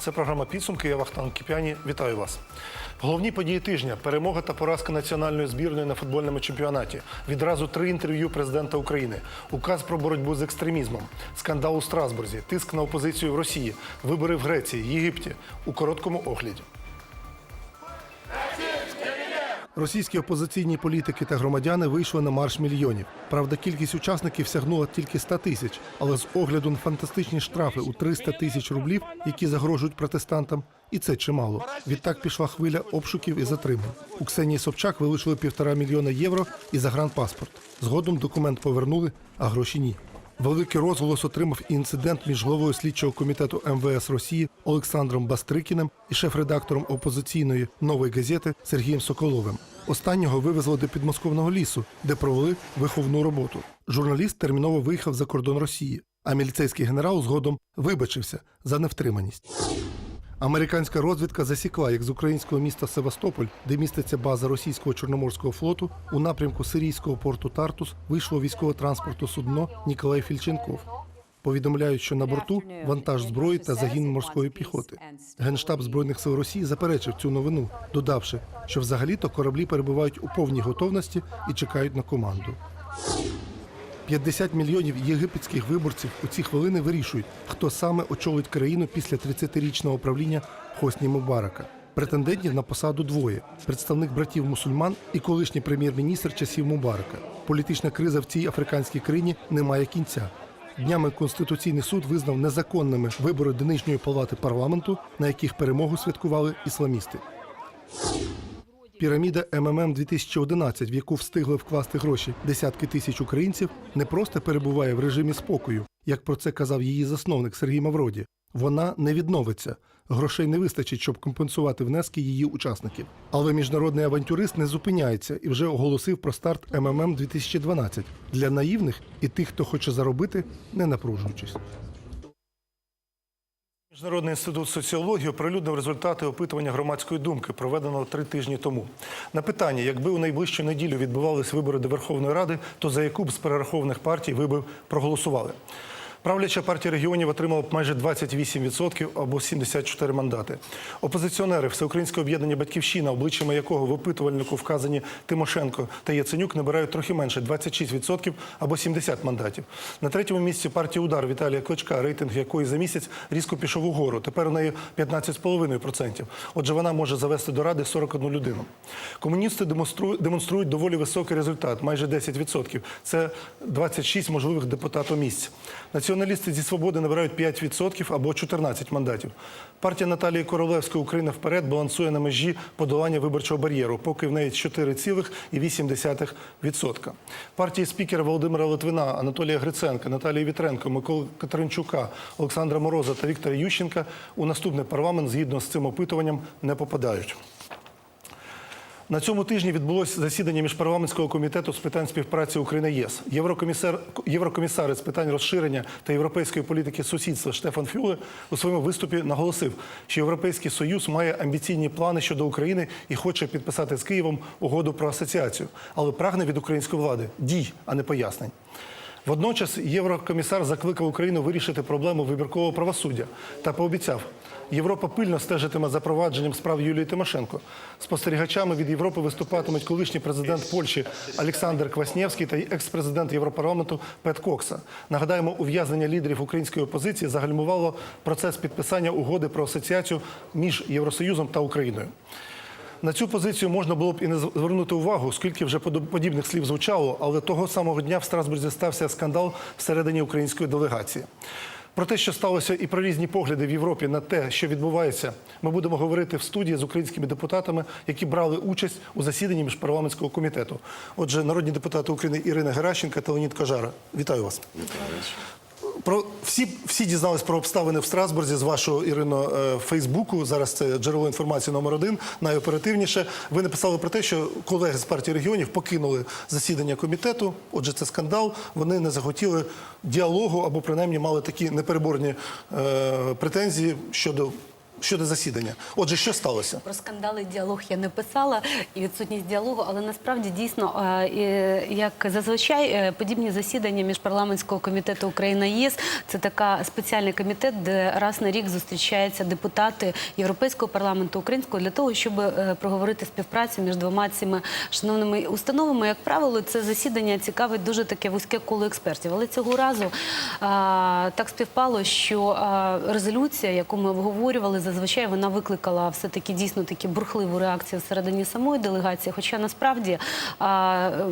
Це програма підсумки. Я Вахтан Кіп'яні. Вітаю вас. Головні події тижня: перемога та поразка національної збірної на футбольному чемпіонаті. Відразу три інтерв'ю президента України, указ про боротьбу з екстремізмом, скандал у Страсбурзі, тиск на опозицію в Росії, вибори в Греції, Єгипті. У короткому огляді. Російські опозиційні політики та громадяни вийшли на марш мільйонів. Правда, кількість учасників сягнула тільки 100 тисяч, але з огляду на фантастичні штрафи у 300 тисяч рублів, які загрожують протестантам, і це чимало. Відтак пішла хвиля обшуків і затримань. У Ксенії Собчак вилучили півтора мільйона євро і загранпаспорт. Згодом документ повернули, а гроші ні. Великий розголос отримав і інцидент між головою слідчого комітету МВС Росії Олександром Бастрикіним і шеф-редактором опозиційної нової газети Сергієм Соколовим. Останнього вивезли до підмосковного лісу, де провели виховну роботу. Журналіст терміново виїхав за кордон Росії, а міліцейський генерал згодом вибачився за невтриманість. Американська розвідка засікла, як з українського міста Севастополь, де міститься база російського чорноморського флоту, у напрямку сирійського порту Тартус вийшло військово-транспорту судно Ніколай Фільченков. Повідомляють, що на борту вантаж зброї та загін морської піхоти. Генштаб збройних сил Росії заперечив цю новину, додавши, що взагалі-то кораблі перебувають у повній готовності і чекають на команду. 50 мільйонів єгипетських виборців у ці хвилини вирішують, хто саме очолить країну після 30-річного правління Хосні Мубарака. Претендентів на посаду двоє: представник братів мусульман і колишній прем'єр-міністр часів Мубарака. Політична криза в цій африканській країні не має кінця. Днями Конституційний суд визнав незаконними вибори до нижньої палати парламенту, на яких перемогу святкували ісламісти. Піраміда МММ 2011, в яку встигли вкласти гроші десятки тисяч українців, не просто перебуває в режимі спокою, як про це казав її засновник Сергій Мавроді. Вона не відновиться. Грошей не вистачить, щоб компенсувати внески її учасників. Але міжнародний авантюрист не зупиняється і вже оголосив про старт МММ 2012 для наївних і тих, хто хоче заробити, не напружуючись. Міжнародний інститут соціології оприлюднив результати опитування громадської думки, проведеного три тижні тому. На питання, якби у найближчу неділю відбувались вибори до Верховної Ради, то за яку б з перерахованих партій ви б проголосували? Правляча партія регіонів отримала майже 28% або 74 мандати. Опозиціонери Всеукраїнське об'єднання Батьківщина, обличчями якого в опитувальнику вказані Тимошенко та Яценюк, набирають трохи менше 26% або 70 мандатів. На третьому місці партія Удар Віталія Кличка, рейтинг якої за місяць різко пішов угору. Тепер у неї 15,5%. Отже, вона може завести до ради 41 людину. Комуністи демонструють доволі високий результат, майже 10%. Це 26 можливих депутатомісць. Націоналісти зі свободи набирають 5% або 14 мандатів. Партія Наталії Королевської Україна вперед балансує на межі подолання виборчого бар'єру, поки в неї 4,8%. Партії спікера Володимира Литвина, Анатолія Гриценка, Наталії Вітренко, Миколи Катеринчука, Олександра Мороза та Віктора Ющенка у наступний парламент згідно з цим опитуванням не попадають. На цьому тижні відбулося засідання міжпарламентського комітету з питань співпраці України ЄС. Єврокомісар єврокомісар з питань розширення та європейської політики сусідства Штефан Фюле у своєму виступі наголосив, що Європейський Союз має амбіційні плани щодо України і хоче підписати з Києвом угоду про асоціацію, але прагне від української влади дій, а не пояснень. Водночас єврокомісар закликав Україну вирішити проблему вибіркового правосуддя та пообіцяв, Європа пильно стежитиме за провадженням справ Юлії Тимошенко. Спостерігачами від Європи виступатимуть колишній президент Польщі Олександр Кваснєвський та екс-президент Європарламенту Пет Кокса. Нагадаємо, ув'язнення лідерів української опозиції загальмувало процес підписання угоди про асоціацію між Євросоюзом та Україною. На цю позицію можна було б і не звернути увагу, оскільки вже подібних слів звучало, але того самого дня в Страсбурзі стався скандал всередині української делегації. Про те, що сталося, і про різні погляди в Європі на те, що відбувається, ми будемо говорити в студії з українськими депутатами, які брали участь у засіданні міжпарламентського комітету. Отже, народні депутати України Ірина Геращенка та Леонід Кажара. Вітаю вас. Про всі, всі дізнались про обставини в Страсбурзі з вашого Ірино е, Фейсбуку. Зараз це джерело інформації номер один, найоперативніше. Ви написали про те, що колеги з партії регіонів покинули засідання комітету. Отже, це скандал. Вони не захотіли діалогу або принаймні мали такі непереборні е, претензії щодо щодо засідання. Отже, що сталося? Про скандали діалог я не писала і відсутність діалогу, але насправді дійсно, е, як зазвичай, е, подібні засідання міжпарламентського комітету Україна ЄС це така спеціальний комітет, де раз на рік зустрічаються депутати Європейського парламенту українського для того, щоб е, проговорити співпрацю між двома цими шановними установами. Як правило, це засідання цікавить дуже таке вузьке коло експертів. Але цього разу так співпало, що резолюція, яку ми обговорювали, зазвичай вона викликала все таки дійсно такі бурхливу реакцію всередині самої делегації. Хоча насправді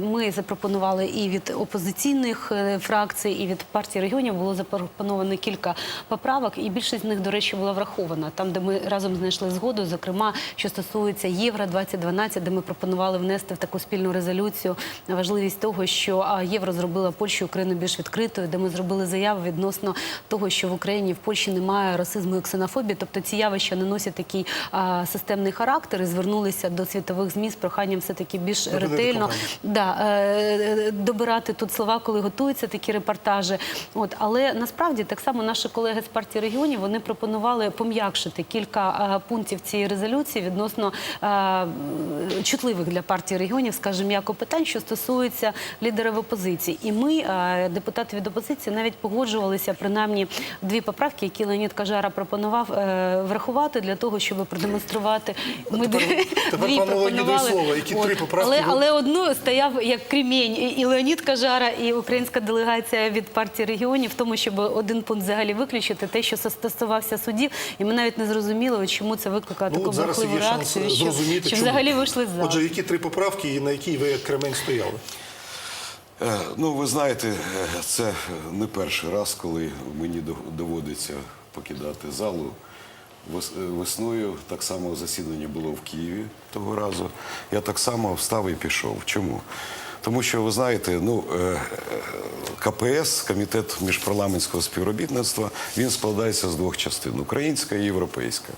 ми запропонували і від опозиційних е, фракцій, і від партії регіонів було запропоновано кілька поправок, і більшість з них, до речі, була врахована там, де ми разом знайшли згоду, зокрема, що стосується Євро 2012 де ми пропонували внести в таку спільну резолюцію важливість того, що євро зробила Польщу Україну більш відкритою, де ми зробили заяву відносно того, що в Україні в Польщі немає расизму і ксенофобії, тобто ці явища не носять такий а, системний характер і звернулися до світових змі з проханням все таки більш Зупинити ретельно да, е, добирати тут слова, коли готуються такі репортажі. От, але насправді так само наші колеги з партії регіонів вони пропонували пом'якшити кілька е, пунктів цієї резолюції відносно е, чутливих для партії регіонів, скажімо, м'яко питань, що стосуються лідерів опозиції. І ми, е, депутати від опозиції, навіть погоджувалися принаймні дві поправки, які Леонід Кажара пропонував е, врахувати для того, щоб продемонструвати. Ми тепер- дві- тепер дві пропонували. слово, які три поправки Але, але одну стояв як кремінь і Леонід Кажара, і українська делегація від партії регіонів в тому, щоб один пункт взагалі виключити, те, що стосувався судів, і ми навіть не зрозуміли, чому це викликає Ну, таку бурхливу є реакцію, що, зрозуміти, що взагалі вийшли з залу. Отже, які три поправки, і на якій ви як Кремень стояли? Е, Ну, ви знаєте, е, це не перший раз, коли мені до- доводиться покидати залу. Е, Весною так само засідання було в Києві того разу. Я так само встав і пішов. Чому? Тому що ви знаєте, ну е, е, КПС, комітет міжпарламентського співробітництва, він складається з двох частин: українська і європейська.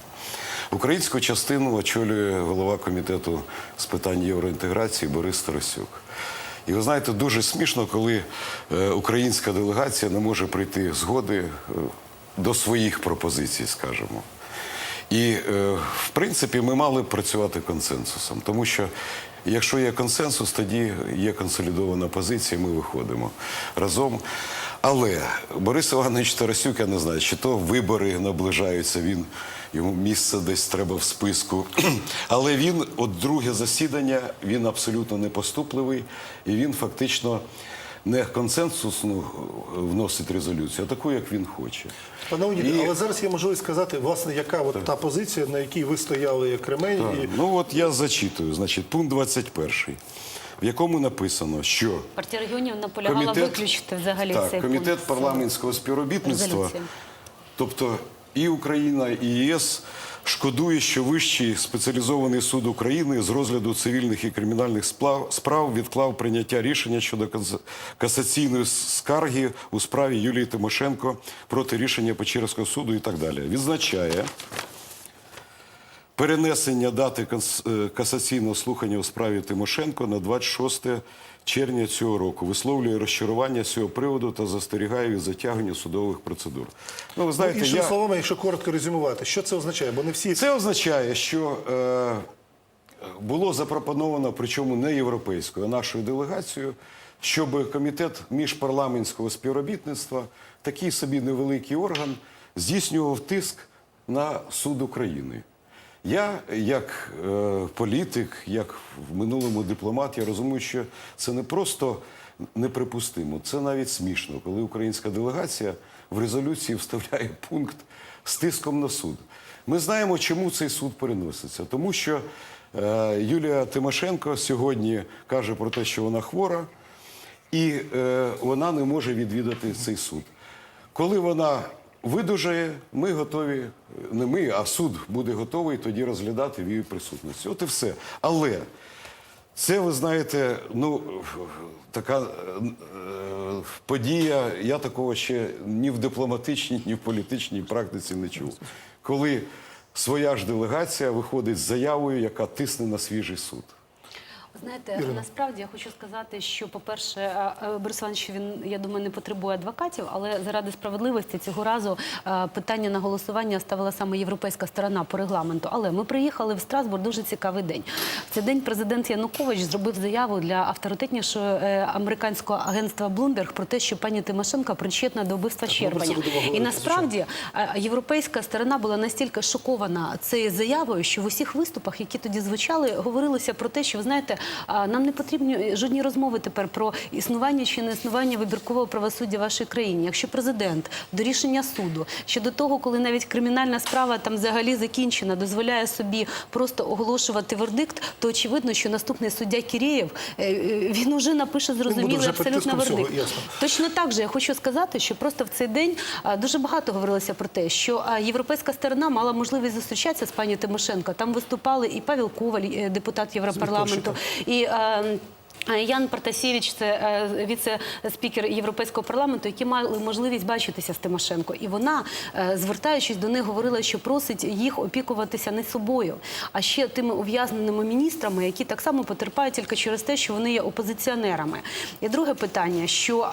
Українську частину очолює голова комітету з питань євроінтеграції Борис Тарасюк. І ви знаєте, дуже смішно, коли українська делегація не може прийти згоди до своїх пропозицій, скажімо. І, е, в принципі, ми мали працювати консенсусом, тому що якщо є консенсус, тоді є консолідована позиція, ми виходимо разом. Але Борис Іванович Тарасюк, я не знаю, чи то вибори наближаються, він йому місце десь треба в списку. Але він, от друге засідання, він абсолютно непоступливий, і він фактично не консенсусну е, вносить резолюцію, а таку, як він хоче. Пане Леоніде, І- але зараз є можливість сказати, власне, яка от та позиція, на якій ви стояли як Кремень, і Ну от я зачитую, значить, пункт 21, в якому написано, що Партія регіонів наполягала виключити взагалі так, цей комітет пункт. парламентського співробітництва, резолюції. тобто і Україна, і ЄС шкодує, що Вищий спеціалізований суд України з розгляду цивільних і кримінальних справ відклав прийняття рішення щодо кас- касаційної скарги у справі Юлії Тимошенко проти рішення Печерського суду і так далі. Відзначає. Перенесення дати е, касаційного слухання у справі Тимошенко на 26 червня цього року висловлює розчарування з цього приводу та застерігає від затягування судових процедур. Ну, ви знаєте, іншими я... словами, якщо коротко резюмувати, що це означає? Бо не всі Це означає, що е, було запропоновано, причому не європейською, а нашою делегацією, щоб комітет міжпарламентського співробітництва, такий собі невеликий орган, здійснював тиск на суд України. Я, як е, політик, як в минулому дипломат, я розумію, що це не просто неприпустимо, це навіть смішно, коли українська делегація в резолюції вставляє пункт з тиском на суд. Ми знаємо, чому цей суд переноситься. Тому що е, Юлія Тимошенко сьогодні каже про те, що вона хвора, і е, вона не може відвідати цей суд. Коли вона видужає, ми готові, не ми, а суд буде готовий тоді розглядати в її присутності. От і все. Але це, ви знаєте, ну така е, подія. Я такого ще ні в дипломатичній, ні в політичній практиці не чув. Коли своя ж делегація виходить з заявою, яка тисне на свіжий суд. Знаєте, Ірина. насправді я хочу сказати, що, по-перше, е, е, Борис Іванович, він, я думаю, не потребує адвокатів, але заради справедливості цього разу е, питання на голосування ставила саме європейська сторона по регламенту. Але ми приїхали в Страсбург дуже цікавий день. В цей день президент Янукович зробив заяву для авторитетнішого американського агентства Bloomberg про те, що пані Тимошенко причетна до вбивства Щербаня. І насправді європейська сторона була настільки шокована цією заявою, що в усіх виступах, які тоді звучали, говорилося про те, що ви знаєте, нам не потрібні жодні розмови тепер про існування чи не існування вибіркового правосуддя в вашій країні. Якщо президент до рішення суду щодо того, коли навіть кримінальна справа там взагалі закінчена, дозволяє собі просто оголошувати вердикт, то очевидно, що наступний суддя Кірєєв е, е, він уже напише зрозумілий абсолютно всього, вердикт. Точно так же я хочу сказати, що просто в цей день дуже багато говорилося про те, що європейська сторона мала можливість зустрічатися з пані Тимошенко. Там виступали і Павел Коваль, е, депутат Європарламенту, і. а, Ян Партасєвич, це е, віце-спікер Європейського парламенту, які мали можливість бачитися з Тимошенко. І вона, е, звертаючись до них, говорила, що просить їх опікуватися не собою, а ще тими ув'язненими міністрами, які так само потерпають тільки через те, що вони є опозиціонерами. І друге питання, що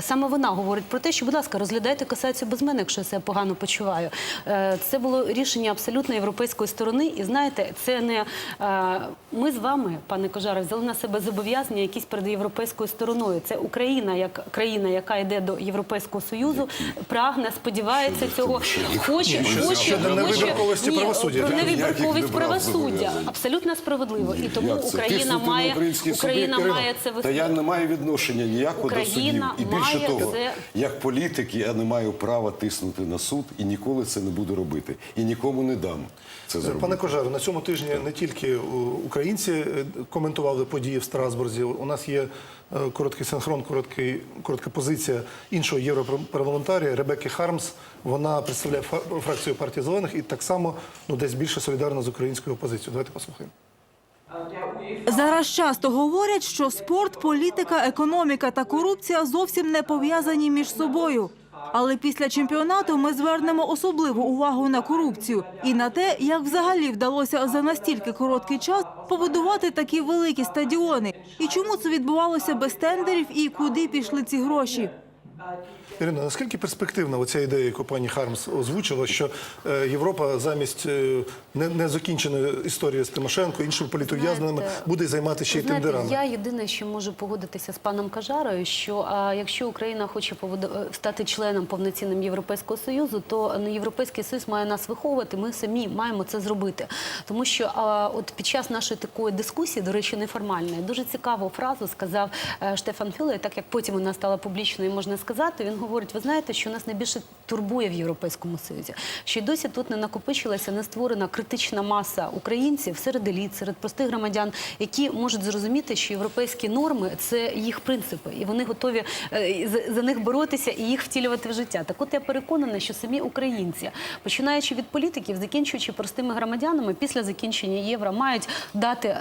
саме вона говорить про те, що, будь ласка, розглядайте касацію без мене, якщо я себе погано почуваю. Е, Це було рішення абсолютно європейської сторони. І знаєте, це не е, ми з вами, пане Кожара, взяли на себе зобов'язання якісь перед європейською стороною. Це Україна, як країна, яка йде до Європейського союзу, прагне, сподівається цього, хоче, хоче, хоче невибірковості правосуддя. про невибірковість правосуддя. Абсолютно справедливо. І тому Як? Україна має Україна має це Та я не маю відношення ніякого до. Україна І більше того, це- як політик я не маю права тиснути на суд і ніколи це не буду робити. І нікому не дам це зробити. Пане Кожару, на цьому тижні не тільки е, українці е, коментували події в Страсбурзі. У нас є е, короткий синхрон, короткий, коротка позиція іншого європарламентарія Ребекки Хармс. Вона представляє фракцію партії зелених і так само ну десь більше солідарна з українською опозицією. Давайте послухаємо. Зараз часто говорять, що спорт, політика, економіка та корупція зовсім не пов'язані між собою. Але після чемпіонату ми звернемо особливу увагу на корупцію і на те, як взагалі вдалося за настільки короткий час побудувати такі великі стадіони, і чому це відбувалося без тендерів, і куди пішли ці гроші. Ірина, наскільки перспективна оця ідея, яку пані Хармс озвучила, що е, Європа замість е, не- незакінченої історії з Тимошенко, іншими політов'язненими буде займатися ще й тендерами? я єдине, що можу погодитися з паном Кажарою, що якщо Україна хоче е, стати членом повноцінним Європейського Союзу, то Європейський Союз має нас виховувати. Ми самі маємо це зробити. Тому що от під час нашої такої дискусії, до речі, неформальної, дуже цікаву фразу сказав Штефан Фюле, так як потім вона стала публічною, можна сказати. Він говорить: ви знаєте, що нас найбільше турбує в Європейському Союзі, що й досі тут не накопичилася, не створена критична маса українців серед еліт, серед простих громадян, які можуть зрозуміти, що європейські норми це їх принципи, і вони готові е, за- за них боротися і їх втілювати в життя. Так от я переконана, що самі українці, починаючи від політиків, закінчуючи простими громадянами, після закінчення євро мають дати.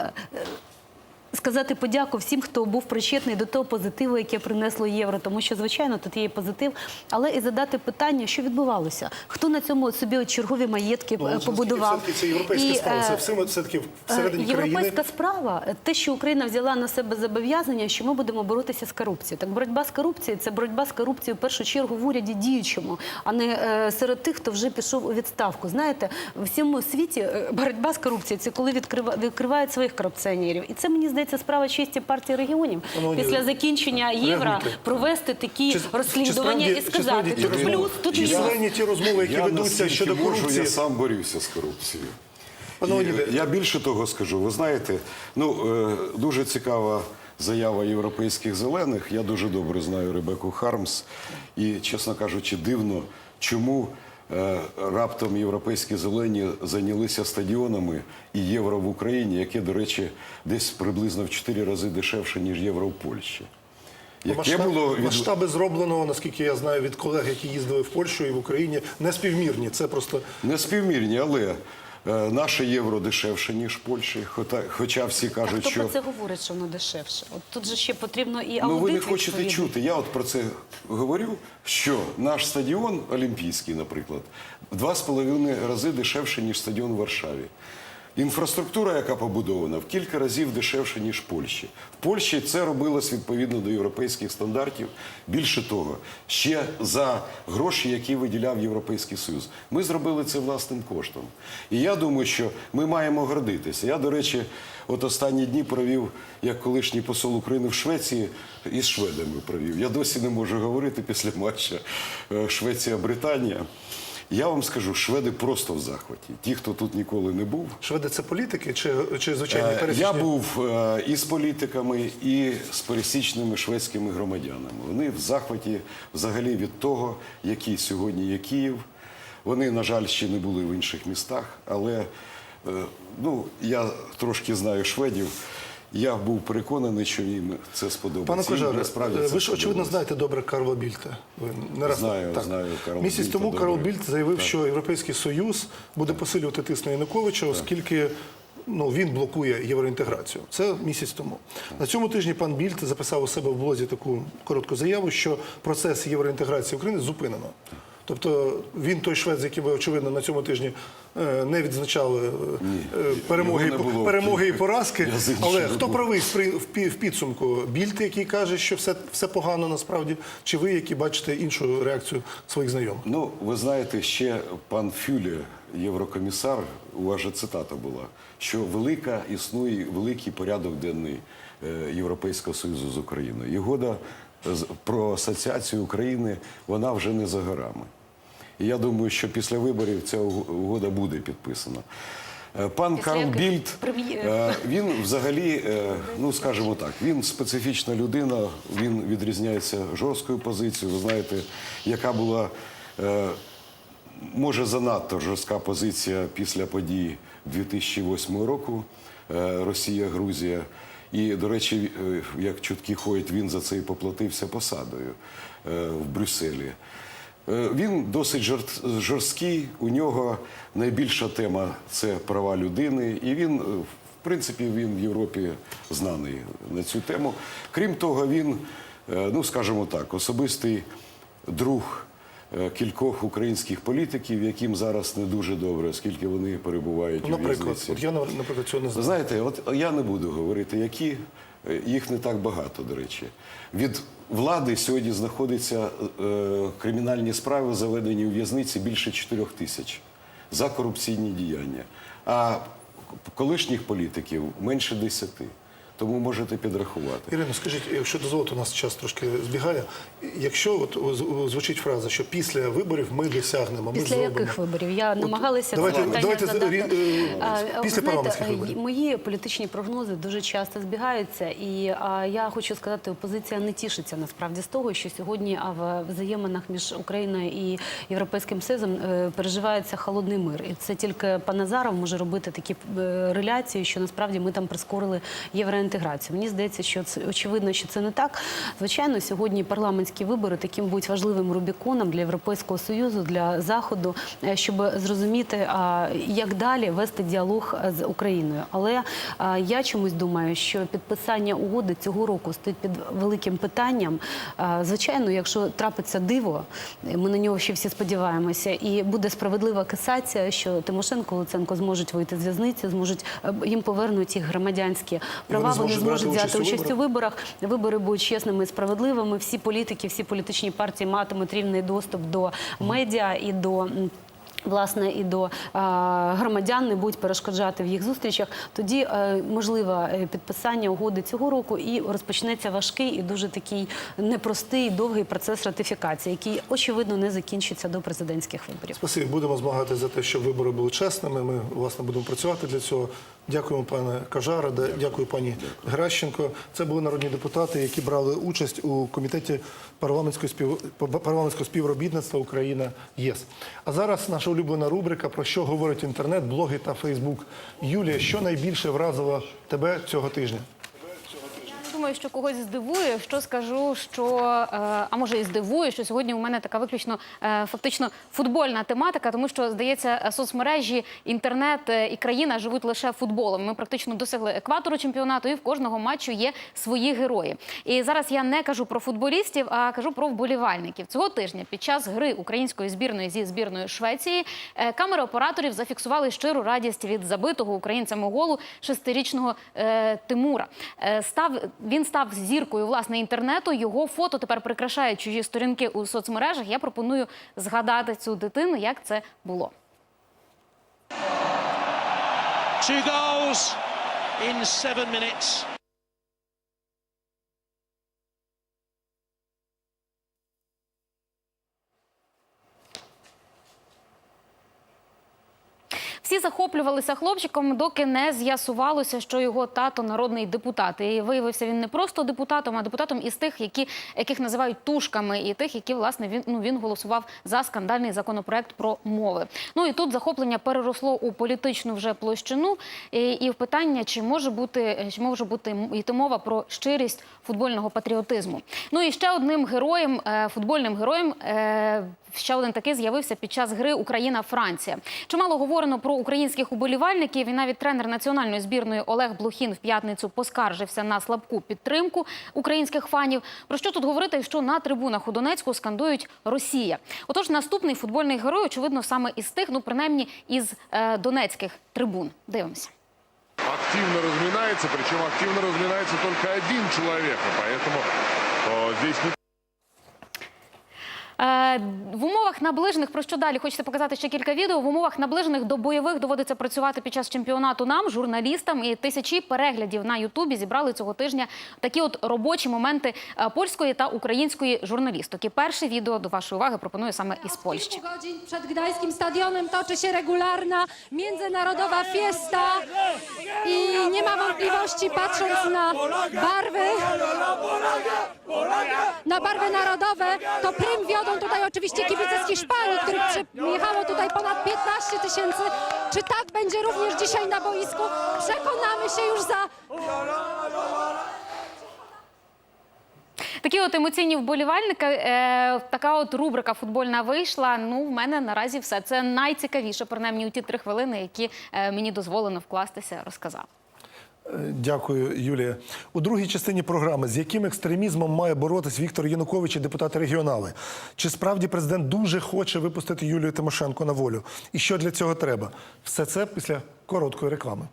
Сказати подяку всім, хто був причетний до того позитиву, яке принесло євро, тому що звичайно тут є і позитив, але і задати питання, що відбувалося, хто на цьому собі чергові маєтки Ну, е, побудував. це європейська І, справа, це все, все-таки всередині Е, Європейська країни. справа, те, що Україна взяла на себе зобов'язання, що ми будемо боротися з корупцією. Так, боротьба з корупцією це боротьба з корупцією в першу чергу в уряді діючому, а не е, серед тих, хто вже пішов у відставку. Знаєте, в всьому світі боротьба з корупцією це коли відкрива, відкривають своїх корупціонерів. І це мені здається справа честі партії регіонів Шановні, після закінчення євро реагуйте. провести такі Чи- розслідування чи і справді- чи сказати справді тут плюс, тут чи мінус. справді ті розмови, які я ведуться щодо можу, корупції? я сам борюся з корупцією. І, я більше того скажу. Ви знаєте, ну е, дуже цікава заява європейських зелених. Я дуже добре знаю Ребеку Хармс. І, чесно кажучи, дивно, чому раптом європейські зелені зайнялися стадіонами і євро в Україні, яке, до речі, десь приблизно в 4 рази дешевше, ніж євро в Польщі. Яке масштаб- було від... масштаби зробленого, наскільки я знаю, від колег, які їздили в Польщу і в Україні, не співмірні. Це просто Не співмірні, але е, наше євро дешевше, ніж Польщі. Хоча, всі кажуть, так, що про це говорить, що воно дешевше? От тут же ще потрібно і аудит ну ви не хочете відповідний. чути. Я от про це говорю, що наш стадіон Олімпійський, наприклад, в два з половиною рази дешевше, ніж стадіон в Варшаві. Інфраструктура, яка побудована, в кілька разів дешевше, ніж в Польщі. В Польщі це робилось відповідно до європейських стандартів. Більше того, ще за гроші, які виділяв Європейський Союз. Ми зробили це власним коштом. І я думаю, що ми маємо гордитися. Я, до речі, от останні дні провів як колишній посол України в Швеції із шведами провів. Я досі не можу говорити після матча е, Швеція-Британія. Я вам скажу, шведи просто в захваті. Ті, хто тут ніколи не був, Шведи це політики чи, чи звичайні Е, пересічні? Я був е, і з політиками, і з пересічними шведськими громадянами. Вони в захваті взагалі від того, який сьогодні є Київ. Вони, на жаль, ще не були в інших містах, але е, ну, я трошки знаю шведів. Я був переконаний, що їм це сподобається. Пане Кожаре, насправді ви ж очевидно знаєте добре Карла Більта. Ви не раз Знаю, так. знаю Карла Місяць Більта тому добре. Карл Більт заявив, що Європейський Союз буде посилювати тиск на Януковича, оскільки ну, він блокує євроінтеграцію. Це місяць тому. На цьому тижні пан Більт записав у себе в блозі таку коротку заяву, що процес євроінтеграції України зупинено. Тобто він той швець, який ви очевидно на цьому тижні е, не відзначали е, е, перемоги, не і, перемоги і поразки. З Але хто правий в підсумку? Більт, який каже, що все, все погано насправді, чи ви, які бачите іншу реакцію своїх знайомих? Ну, ви знаєте, ще пан Фюле, єврокомісар, у вас же цитата була, що велика існує великий порядок денний Європейського Союзу з Україною. З- про асоціацію України вона вже не за горами. І я думаю, що після виборів ця угода буде підписана. Е, Пан Після Карл Більд, е, він взагалі, е, ну скажімо так, він специфічна людина, він відрізняється жорсткою позицією. Ви знаєте, яка була може занадто жорстка позиція після подій 2008 року Росія-Грузія. І, до речі, е, як чутки ходять, він за це і поплатився посадою е, в Брюсселі. Е, Він досить жорст- жорсткий. У нього найбільша тема це права людини, і він, в принципі, він в Європі знаний на цю тему. Крім того, він, ну скажімо так, особистий друг кількох українських політиків, яким зараз не дуже добре, оскільки вони перебувають Ну, у в'язниці. от я наприклад цього не знаю. знаєте, от я не буду говорити, які е, їх не так багато, до речі. Від влади сьогодні знаходиться е, кримінальні справи, заведені у в'язниці більше 4 тисяч за корупційні діяння. А колишніх політиків менше 10. Тому можете підрахувати. Ірино, скажіть, якщо дозволите, у нас час трошки збігає. Якщо от звучить фраза, що після виборів ми досягнемо, ми Після зробимо. яких виборів? Я намагалася давайте- це питання давайте задати. е, А, після знаєте, парламентських е, виборів. Мої політичні прогнози дуже часто збігаються, і а, я хочу сказати, опозиція не тішиться насправді з того, що сьогодні а, в взаєминах між Україною і Європейським Союзом е, переживається холодний мир. І це тільки пан Назаров може робити такі е, реляції, що насправді ми там прискорили євроінтеграцію. Мені здається, що це очевидно, що це не так. Звичайно, сьогодні парламентські вибори таким будуть важливим рубіконом для Європейського союзу, для заходу, е, щоб зрозуміти, як далі вести діалог е, з Україною. Але я чомусь думаю, що підписання угоди цього року стоїть під великим питанням. Звичайно, якщо трапиться диво, е, ми на нього ще всі сподіваємося, і буде справедлива касація, що Тимошенко Луценко зможуть вийти з в'язниці, зможуть е, їм повернуть їх громадянські права. Вони зможуть взяти участь у виборах. Вибори будуть чесними і справедливими. Всі політики, всі політичні партії матимуть рівний доступ до медіа і до. Власне, і до громадян не будуть перешкоджати в їх зустрічах. Тоді е, можливе е, підписання угоди цього року і розпочнеться важкий і дуже такий непростий, довгий процес ратифікації, який очевидно не закінчиться до президентських виборів. Спасибі, будемо змагатися за те, щоб вибори були чесними. Ми власне будемо працювати для цього. Дякуємо, пане Кажара, дякую пані Гращенко. Це були народні депутати, які брали участь у комітеті парламентського спів... парламентського співробітництва Україна ЄС. А зараз наша улюблена рубрика про що говорить інтернет, блоги та Фейсбук. Юлія, що найбільше вразило тебе цього тижня? Думаю, що когось здивує, що скажу, що е, а може і здивує, що сьогодні у мене така виключно е, фактично футбольна тематика, тому що здається, соцмережі, інтернет е, і країна живуть лише футболом. Ми практично досягли екватору чемпіонату, і в кожного матчу є свої герої. І зараз я не кажу про футболістів, а кажу про вболівальників. Цього тижня під час гри української збірної зі збірною Швеції камери операторів зафіксували щиру радість від забитого українцями голу шестирічного Тимура. Став він став зіркою власне інтернету. Його фото тепер прикрашають чужі сторінки у соцмережах. Я пропоную згадати цю дитину, як це було. Two goals in seven minutes. Всі захоплювалися хлопчиком, доки не з'ясувалося, що його тато народний депутат. І виявився він не просто депутатом, а депутатом із тих, які, яких називають тушками, і тих, які власне він ну він голосував за скандальний законопроект про мови. Ну і тут захоплення переросло у політичну вже площину, і, і в питання, чи може бути чи може бути йти мова про щирість футбольного патріотизму. Ну і ще одним героєм, е, футбольним героєм. е, Ще один такий з'явився під час гри Україна-Франція. Чимало говорено про українських уболівальників. І навіть тренер національної збірної Олег Блохін в п'ятницю поскаржився на слабку підтримку українських фанів. Про що тут говорити, що на трибунах у Донецьку скандують Росія? Отож, наступний футбольний герой, очевидно, саме із тих, ну принаймні із е, донецьких трибун. Дивимося. активно разминается, причем активно разминается только один человек, и поэтому э, здесь не в умовах наближених про що далі хочете показати ще кілька відео. В умовах наближених до бойових доводиться працювати під час чемпіонату нам, журналістам, і тисячі переглядів на Ютубі зібрали цього тижня такі от робочі моменти е, польської та української журналістики. Перше відео до вашої уваги пропоную саме із Польщі. gdańskim stadionem toczy się regularna międzynarodowa fiesta i nie ma wątpliwości patrząc na barwy na barwy narodowe, to prym wiodą tutaj oczywiście kibice z Hiszpanii, których przyjechało tutaj ponad 15 tysięcy. Czy tak będzie również dzisiaj na boisku? Przekonamy się już za Такі от емоційні вболівальники. Е, така от рубрика футбольна вийшла. Ну, в мене наразі все. Це найцікавіше, принаймні у ті три хвилини, які е, мені дозволено вкластися, розказав. Дякую, Юлія. У другій частині програми з яким екстремізмом має боротись Віктор Янукович і депутати регіонали? Чи справді президент дуже хоче випустити Юлію Тимошенко на волю? І що для цього треба? Все це після короткої реклами.